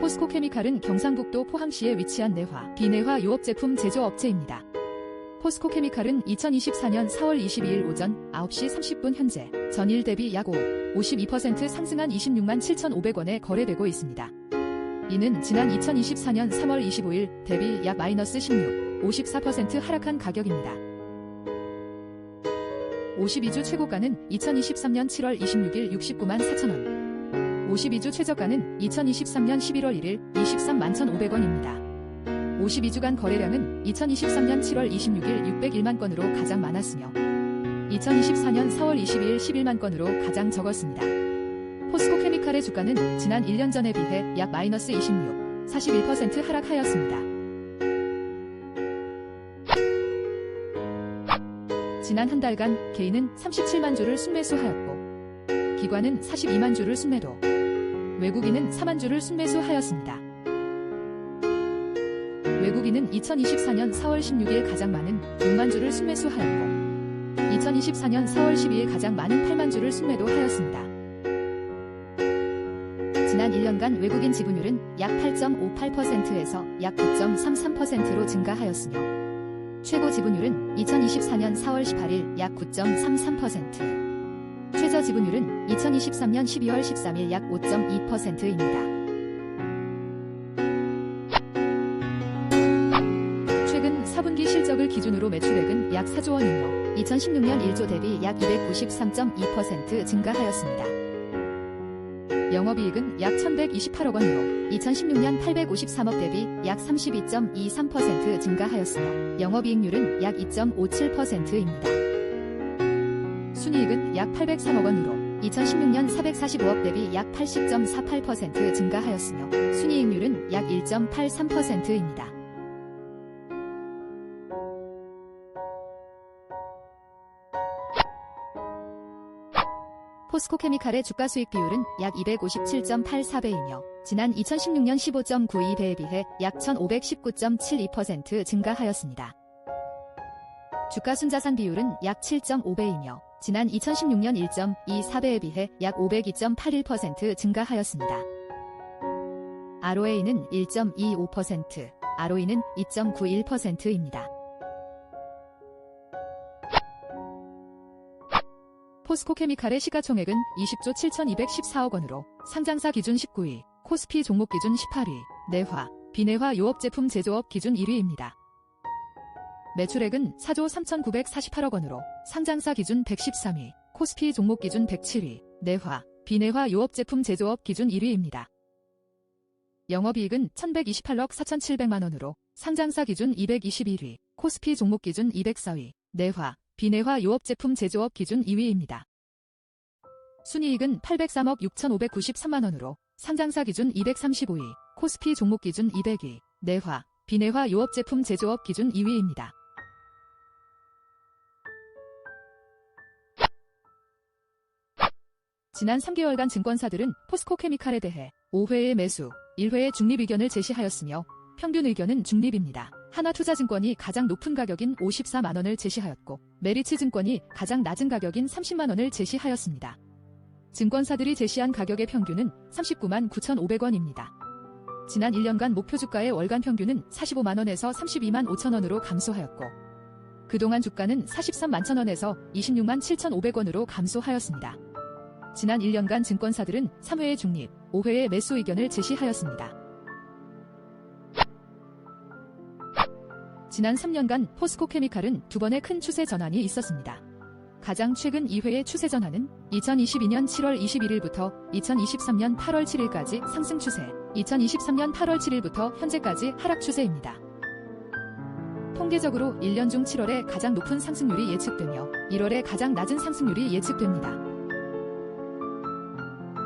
포스코 케미칼은 경상북도 포항시에 위치한 내화, 비내화 유업 제품 제조업체입니다. 포스코 케미칼은 2024년 4월 22일 오전 9시 30분 현재 전일 대비 약 5, 52% 상승한 26만 7,500원에 거래되고 있습니다. 이는 지난 2024년 3월 25일 대비 약 마이너스 16, 54% 하락한 가격입니다. 52주 최고가는 2023년 7월 26일 69만 4천원. 52주 최저가는 2023년 11월 1일 23만 1,500원입니다. 52주간 거래량은 2023년 7월 26일 601만 건으로 가장 많았으며 2024년 4월 22일 11만 건으로 가장 적었습니다. 포스코 케미칼의 주가는 지난 1년 전에 비해 약 마이너스 26, 41% 하락하였습니다. 지난 한 달간 개인은 37만 주를 순매수하였고 기관은 42만 주를 순매도 외국인은 4만 주를 순매수하였습니다. 외국인은 2024년 4월 16일 가장 많은 6만 주를 순매수하였고 2024년 4월 12일 가장 많은 8만 주를 순매도 하였습니다. 지난 1년간 외국인 지분율은 약 8.58%에서 약 9.33%로 증가하였으며 최고 지분율은 2024년 4월 18일 약 9.33%, 최저 지분율은 2023년 12월 13일 약 5.2%입니다. 최근 4분기 실적을 기준으로 매출액은 약 4조 원이며 2016년 1조 대비 약 293.2% 증가하였습니다. 영업이익은 약 1128억 원으로 2016년 853억 대비 약 32.23% 증가하였으며 영업이익률은 약 2.57%입니다. 순이익은 약 803억 원으로 2016년 445억 대비 약 80.48% 증가하였으며 순이익률은 약 1.83%입니다. 포스코 케미칼의 주가 수익 비율은 약 257.84배이며 지난 2016년 15.92배에 비해 약 1519.72% 증가하였습니다. 주가 순자산 비율은 약 7.5배이며 지난 2016년 1.24배에 비해 약 502.81% 증가하였습니다. ROA는 1.25%, ROE는 2.91%입니다. 포스코 케미칼의 시가총액은 20조 7,214억 원으로 상장사 기준 19위, 코스피 종목 기준 18위, 내화, 비내화 요업 제품 제조업 기준 1위입니다. 매출액은 4조 3,948억 원으로 상장사 기준 113위, 코스피 종목 기준 107위, 내화, 비내화 요업 제품 제조업 기준 1위입니다. 영업이익은 1,128억 4,700만 원으로 상장사 기준 221위, 코스피 종목 기준 204위, 내화, 비내화 요업 제품 제조업 기준 2위입니다. 순이익은 803억 6,593만 원으로 상장사 기준 235위, 코스피 종목 기준 200위, 내화, 비내화 요업 제품 제조업 기준 2위입니다. 지난 3개월간 증권사들은 포스코 케미칼에 대해 5회의 매수, 1회의 중립 의견을 제시하였으며 평균 의견은 중립입니다. 하나투자증권이 가장 높은 가격인 54만원을 제시하였고 메리츠증권이 가장 낮은 가격인 30만원을 제시하였습니다. 증권사들이 제시한 가격의 평균은 39만 9,500원입니다. 지난 1년간 목표 주가의 월간 평균은 45만원에서 32만 5천원으로 감소하였고 그동안 주가는 43만 천원에서 26만 7,500원으로 감소하였습니다. 지난 1년간 증권사들은 3회의 중립, 5회의 매수 의견을 제시하였습니다. 지난 3년간 포스코 케미칼은 두 번의 큰 추세 전환이 있었습니다. 가장 최근 2회의 추세 전환은 2022년 7월 21일부터 2023년 8월 7일까지 상승 추세, 2023년 8월 7일부터 현재까지 하락 추세입니다. 통계적으로 1년 중 7월에 가장 높은 상승률이 예측되며 1월에 가장 낮은 상승률이 예측됩니다.